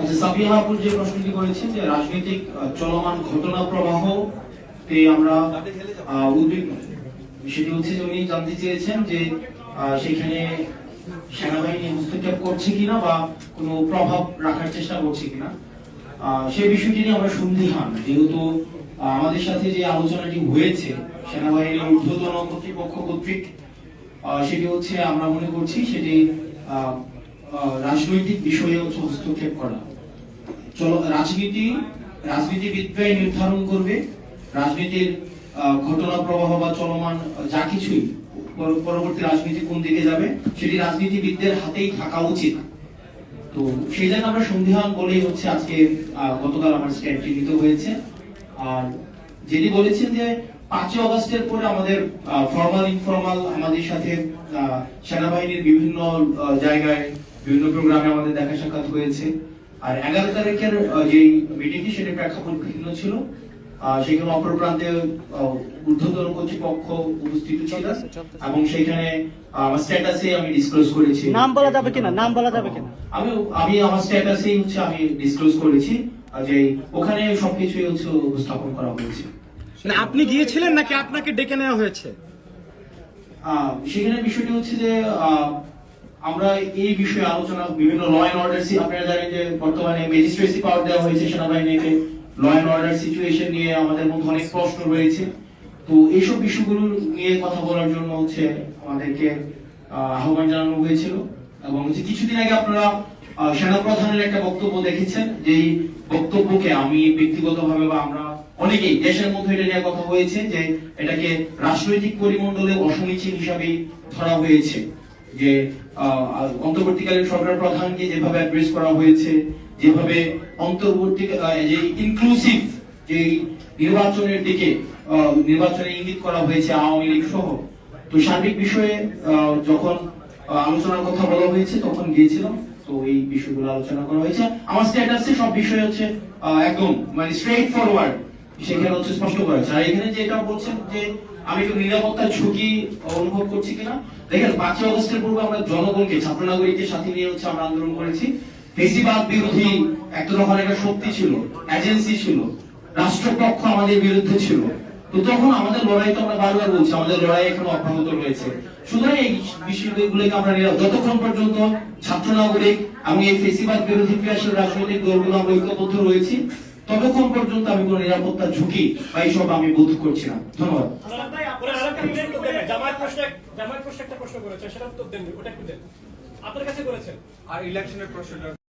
আচ্ছা রাজনৈতিক চলমান ঘটনা প্রবাহ আমরা সেটি হচ্ছে উনি জানতে চেয়েছেন যে সেখানে সেনাবাহিনী হস্তক্ষেপ করছে কিনা বা কোনো প্রভাব রাখার চেষ্টা করছে কিনা। সেই বিষয়টি নিয়ে আমরা সন্দিহান, যেহেতু আমাদের সাথে যে আলোচনাটি হয়েছে, সেনাবাহিনীর ঊর্ধ্বতন কর্তৃপক্ষ কর্তৃক সেটি হচ্ছে আমরা মনে করছি সেটি রাজনৈতিক বিষয়ে হস্তক্ষেপ করা। চলো, রাজনীতি, রাজনীতিবিদরাই নির্ধারণ করবে। রাজনীতির ঘটনা প্রবাহ বা চলমান যা কিছুই পরবর্তী রাজনীতি কোন দিকে যাবে, সেটি রাজনীতিবিদদের হাতেই থাকা উচিত। তো সেই জন্য আমরা সন্ধিহান বলেই হচ্ছে আজকে গতকাল আমার স্ট্যান্ডটি নিতে হয়েছে। আর যিনি বলেছেন যে পাঁচই অগস্টের পরে আমাদের ফর্মাল ইনফর্মাল আমাদের সাথে সেনাবাহিনীর বিভিন্ন জায়গায় বিভিন্ন প্রোগ্রামে আমাদের দেখা সাক্ষাৎ হয়েছে। আর এগারো তারিখের যে মিটিংটি সেটা প্রেক্ষাপট ভিন্ন ছিল। সেখানে অপর প্রান্তে ঊর্ধ্বতন কর্তৃপক্ষ উপস্থিত ছিল। এবং সেখানে আমার স্ট্যাটাসে আমি ডিসক্লোজ করেছি। নাম বলা যাবে কিনা? নাম বলা যাবে কিনা? আমি আমি আমার স্ট্যাটাসেই হচ্ছে আমি ডিসক্লোজ করেছি। যে ওখানে সবকিছুই হচ্ছে উপস্থাপন করা হয়েছে। মানে আপনি গিয়েছিলেন নাকি আপনাকে ডেকে নেওয়া হয়েছে? সেখানে বিষয়টি হচ্ছে যে আমরা এই বিষয়ে আলোচনা বিভিন্ন ল অ্যান্ড অর্ডার আপনারা জানেন যে বর্তমানে ম্যাজিস্ট্রেসি পাওয়ার দেওয়া হয়েছে সেনাবাহিনীকে। ল অ্যান্ড অর্ডার সিচুয়েশন নিয়ে আমাদের মধ্যে অনেক প্রশ্ন রয়েছে। তো এইসব বিষয়গুলো নিয়ে কথা বলার জন্য হচ্ছে আমাদেরকে আহ, আহ্বান জানানো হয়েছিল। এবং হচ্ছে কিছুদিন আগে আপনারা সেনাপ্রধানের একটা বক্তব্য দেখেছেন, যেই বক্তব্যকে আমি ব্যক্তিগতভাবে বা আমরা অনেকেই দেশের মধ্যে এটা নিয়ে কথা হয়েছে, যে এটাকে রাজনৈতিক পরিমণ্ডলে অসমীচীন হিসাবে ধরা হয়েছে। যে অন্তর্বর্তীকালীন সরকার প্রধানকে যেভাবে অ্যাড্রেস করা হয়েছে, যেভাবে অন্তর্বর্তী যে ইনক্লুসিভ যে নির্বাচনের দিকে নির্বাচনে ইঙ্গিত করা হয়েছে আওয়ামী লীগ সহ। তো সার্বিক বিষয়ে যখন আলোচনার কথা বলা হয়েছে, তখন গিয়েছিলাম, তো এই বিষয়গুলো আলোচনা করা হয়েছে। আমার স্ট্যাটাসে সব বিষয় হচ্ছে একদম মানে স্ট্রেট ফরওয়ার্ড সেখানে হচ্ছে স্পষ্ট করা হয়েছে। আর এখানে যেটা বলছেন যে আমি একটু নিরাপত্তার ঝুঁকি অনুভব করছি কিনা, দেখেন, পাঁচই অগস্টের পূর্বে আমরা জনগণকে ছাত্র নাগরিককে সাথে নিয়ে হচ্ছে আমরা আন্দোলন করেছি। ফেসিবাদ বিরোধী একটা তখন একটা শক্তি ছিল এজেন্সি ছিল, রাষ্ট্রপক্ষ আমাদের বিরুদ্ধে ছিল। তখন আমাদের লড়াই তো আমরা বারবার বলছি আমাদের লড়াই এখনও অব্যাহত রয়েছে। সুতরাং এই বিষয়গুলোকে আমরা যতক্ষণ পর্যন্ত ছাত্র নাগরিক এবং এই ফেসিবাদ বিরোধী ক্রিয়াশীল রাজনৈতিক দলগুলো আমরা ঐক্যবদ্ধ রয়েছি ততক্ষণ পর্যন্ত আমি কোনো নিরাপত্তার ঝুঁকি বা এইসব আমি বোধ করছি না। ধন্যবাদ। জামায়াত প্রশ্ন একটা প্রশ্ন করেছে সেটা উত্তর দেননি ওটা একটু দেন। আপনার কাছে করেছেন। আর ইলেকশনের প্রশ্নটা